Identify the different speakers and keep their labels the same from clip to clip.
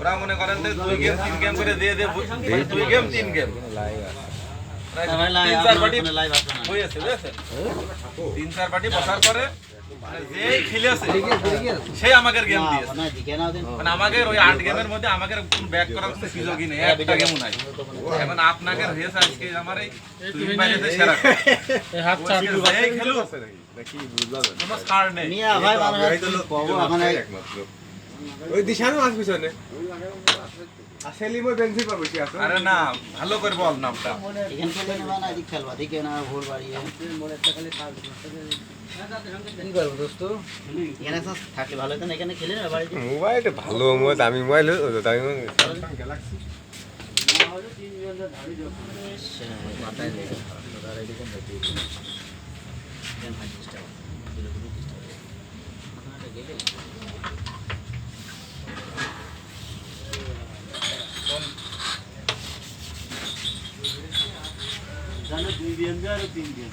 Speaker 1: ওরা মনে করেন যে দুই গেম তিন গেম করে দিয়ে দিয়ে মানে দুই গেম তিন গেম তিন চার পার্টি হয়েছে বুঝেছেন? তিন চার পার্টি বসার পরে মানে সেই আমাকে গেম। দিয়েছে। মানে আমাকে ওই আট গেমের মধ্যে আমাকে ব্যাক করার কোনো সুযোগই নেই একটা গেমও নাই। এখন আপনাকে হয়েছে আজকে আমার এই দুই বাইরেতে সেরা যেই খেলুক কোনো ছাড় নেই।
Speaker 2: ওই দিশানো মাছ পিছনে। আসেলি মই বেঞ্চি পাবো কি আছে?
Speaker 1: আরে না ভালো করে বল নামটা।
Speaker 3: থাকলে ভালো হতো না এখানে খেলে না বাড়িতে?
Speaker 2: মোবাইল ভালো মোবাইল দামি মোবাইল দামি গ্যালাক্সি
Speaker 3: মাথায় লেগে। টাকা জানো দুই বিয়ান আর তিন বিয়ান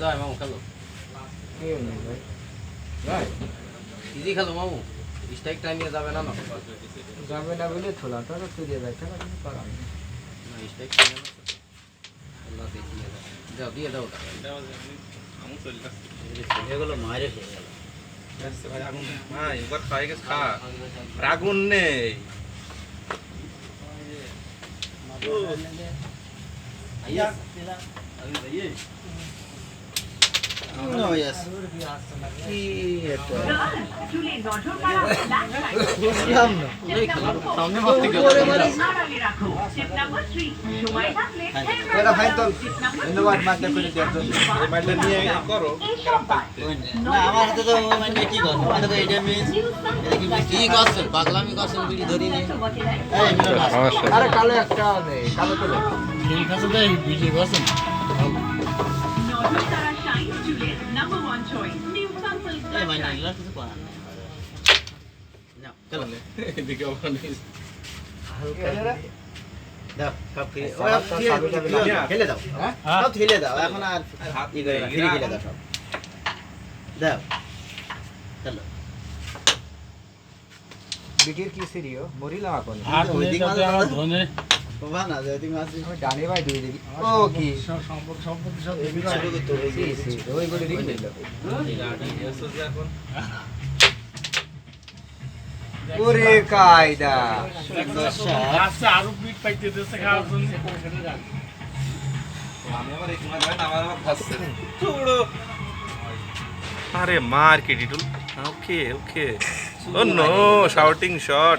Speaker 4: যায় মামু খেলো। ইজি খেলো মামু। স্ট্রাইক টাইম নিয়ে যাবে না না?
Speaker 5: যাবে না বলে থোলা তো তুলে যাচ্ছে না।
Speaker 4: স্ট্রাইক টাইম আল্লাহ দেখিয়ে দাও যাও দিয়ে দাও ওটা।
Speaker 3: এগুলো মায়ের খেয়ে গেল।
Speaker 1: ভাই আগুন ভাই এবার খাই গেছে খা আর আগুন নেই
Speaker 3: Oh, yes. কি বুঝলাম না
Speaker 4: সামনে মারতে গেল
Speaker 5: ওরা ভাই তো ধন্যবাদ মাছটা করে দেওয়ার জন্য।
Speaker 1: এই নিয়ে করো।
Speaker 3: না আমার হাতে তো মানে কি করব এটা তো এটা মিস এটা কি
Speaker 4: করছেন পাগলামি করছেন বিড়ি ধরি নিয়ে
Speaker 5: আরে কালো একটা নেই কালো তো।
Speaker 4: ঠিক আছে বিড়ি করছেন
Speaker 3: এই মানে এগুলো কিছু করার নাই না চলো
Speaker 1: এদিকে আবার নিস।
Speaker 3: দাও সব ফিরে
Speaker 5: সব তো সাবি টাবি
Speaker 3: ফিরে-
Speaker 5: না।
Speaker 3: ফেলে দাও সব ফেলে দাও এখন আর
Speaker 1: হাত
Speaker 3: ই করে না ফিরে ফেলে দাও সব দাও চলো
Speaker 5: বিটির কি সিরিও মরিলাম এখন
Speaker 3: ওই দিক মাছ বাবা না যে মাছ
Speaker 5: আমি ডানে ভাই দিয়ে দিবি ও কি?
Speaker 3: এগুলো তো
Speaker 5: সি সি ওই বলে দিবি
Speaker 1: এসো যে এখন
Speaker 5: ওরে কায়দা
Speaker 1: আমি আবার এই সময় ধরেন আমার আবার ফাঁসছে চুড়ো। আরে মার কে ডিটুল? Okay okay. Oh no shouting shot